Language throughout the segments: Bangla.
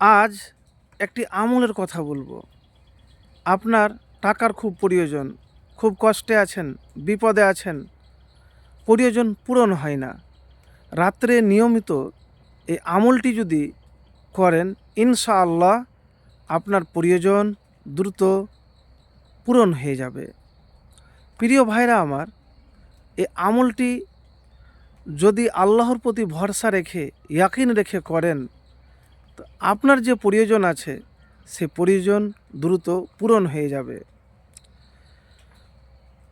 আজ একটি আমলের কথা বলব। আপনার টাকার খুব প্রয়োজন, খুব কষ্টে আছেন, বিপদে আছেন। প্রয়োজন পূরণ হয় না। রাত্রে নিয়মিত এই আমলটি যদি করেন, ইনশাআল্লাহ আপনার প্রয়োজন দ্রুত পূরণ হয়ে যাবে। প্রিয় ভাইরা আমার, এই আমলটি যদি আল্লাহর প্রতি ভরসা রেখে, ইয়াকিন রেখে করেন তো আপনার যে প্রয়োজন আছে, সে প্রয়োজন দ্রুত পূরণ হয়ে যাবে।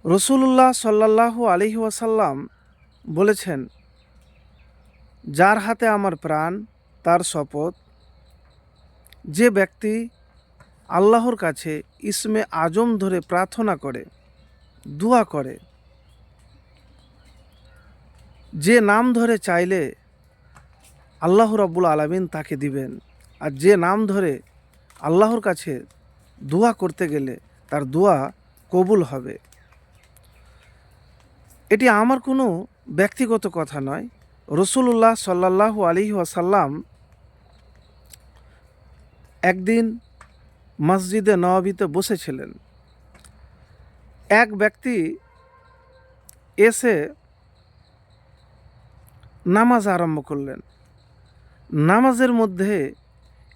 রসুল্লাহ সাল্লাহ আলহি ওয়াসাল্লাম বলেছেন, যার হাতে আমার প্রাণ, তার শপথ, যে ব্যক্তি আল্লাহর কাছে ইসমে আজম ধরে প্রার্থনা করে, দোয়া করে, যে নাম ধরে চাইলে আল্লাহ রব্বুল আলমিন তাকে দিবেন। আর যে নাম ধরে আল্লাহর কাছে দোয়া করতে গেলে তার দোয়া কবুল হবে। এটি আমার কোনো ব্যক্তিগত কথা নয়। রসুল্লাহ সাল্লাহ আলী ওয়াসাল্লাম একদিন মসজিদে নবাবিতে বসেছিলেন। এক ব্যক্তি এসে নামাজ আরম্ভ করলেন। নামাজের মধ্যে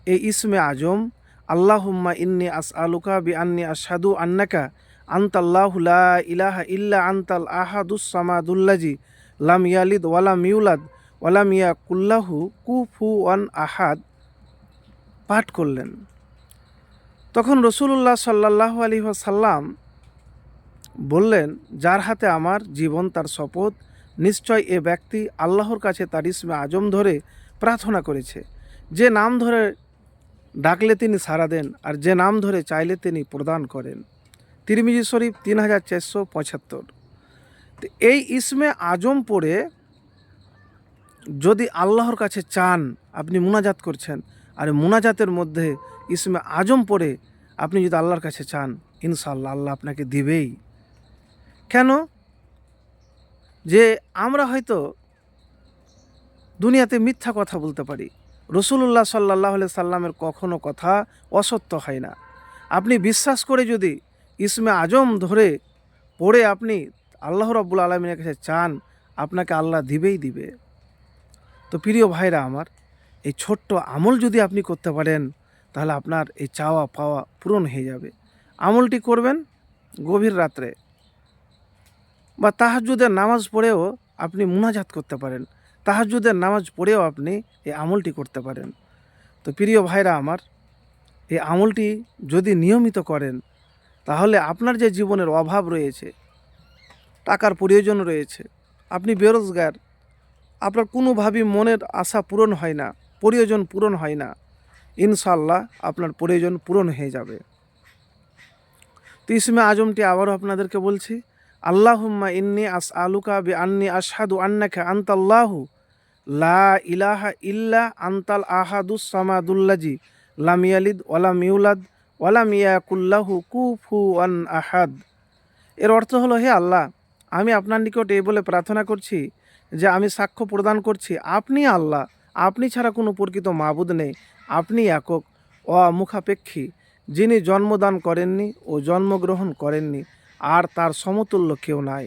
এই ইসমে আজম, আল্লাহুম্মা ইন্নি আস আলুকা বি আন্নি আসাদু আন্নাকা আন্তাল্লাহুলা ইলাহা ইল্লা আন্তাল আহাদুস সামাদুল্লাজি লাম ইয়ালিদ ওয়ালাম ইউলাদ ওয়ালাম ইয়া কুল্লাহু কুফু ওয়ান আহাদ। পাঠ করলেন। তখন রসুল্লাহ সাল্লাহ আলী সাল্লাম বললেন, যার হাতে আমার জীবন, তার শপথ, নিশ্চয় এ ব্যক্তি আল্লাহর কাছে তার ইসমে আজম ধরে প্রার্থনা করেছে। যে নাম ধরে ডাকলে তিনি সাড়া দেন আর যে নাম ধরে চাইলে তিনি প্রদান করেন। তিরমিজি শরীফ তিন হাজার চারশো পঁচাত্তর। তো এই ইসমে আজম পড়ে যদি আল্লাহর কাছে চান আপনি মুনাজাত করছেন, আর মুনাজাতের মধ্যে ইসমে আজম পড়ে আপনি যদি আল্লাহর কাছে চান ইনশাল্লাহ আল্লাহ আপনাকে দিবেই। কেন? যে আমরা হয়তো দুনিয়াতে মিথ্যা কথা বলতে পারি। রসুল্লাহ সাল্লাহ সাল্লামের কখনো কথা অসত্য হয় না। আপনি বিশ্বাস করে যদি ইসমে আজম ধরে পড়ে আপনি আল্লাহ রব্বুল আলমিনের কাছে চান, আপনাকে আল্লাহ দিবেই দিবে। তো প্রিয় ভাইরা আমার, এই ছোট্ট আমল যদি আপনি করতে পারেন, তাহলে আপনার এই চাওয়া পাওয়া পূরণ হয়ে যাবে। আমলটি করবেন গভীর রাত্রে। বা তাহাজুদের নামাজ পড়েও আপনি মুনাজাত করতে পারেন। তাহাজুদের নামাজ পড়েও আপনি এই আমলটি করতে পারেন। তো প্রিয় ভাইরা আমার, এই আমলটি যদি নিয়মিত করেন, তাহলে আপনার যে জীবনের অভাব রয়েছে, টাকার প্রয়োজন রয়েছে, আপনি বেরোজগার, আপনার কোনোভাবেই মনের আশা পূরণ হয় না, প্রয়োজন পূরণ হয় না ইনশাল্লাহ আপনার প্রয়োজন পূরণ হয়ে যাবে। তো ইসমে আজমটি আবারও আপনাদেরকে বলছি, আল্লাহুম্মা ইন্নি আস আলুকা বি আন্নি আশহাদু আন্নাকা আন্তাল্লাহু লা ইলাহা ইল্লা আন্তাল আহাদুস সামাদুল্লাজি লাম ইয়ালিদ ওয়ালাম ইউলাদ ওয়ালাম ইয়াকুল্লাহু কুফু আন আহাদ। এর অর্থ হলো, হে আল্লাহ, আমি আপনার নিকট এই বলে প্রার্থনা করছি যে আমি সাক্ষ্য প্রদান করছি, আপনি আল্লাহ, আপনি ছাড়া কোনো প্রকৃত মাবুদ নেই, আপনি একক, অমুখাপেক্ষী, যিনি জন্মদান করেননি ও জন্মগ্রহণ করেননি, আর তার সমতুল্য কেউ নাই।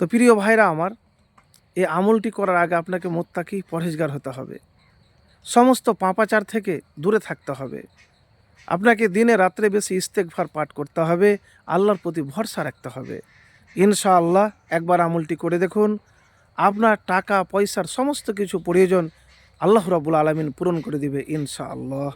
তো প্রিয় ভাইরা আমার এই আমলটি করার আগে আপনাকে মোত্তাকি পরহেজগার হতে হবে। সমস্ত পাপাচার থেকে দূরে থাকতে হবে। আপনাকে দিনে রাত্রে বেশি ইস্তেকভার পাঠ করতে হবে, আল্লাহর প্রতি ভরসা রাখতে হবে। ইনশাআল্লাহ একবার আমলটি করে দেখুন। আপনার টাকা, পয়সার সমস্ত কিছু প্রয়োজন আল্লাহ রাবুল আলমিন পূরণ করে দিবে ইনশাআল্লাহ।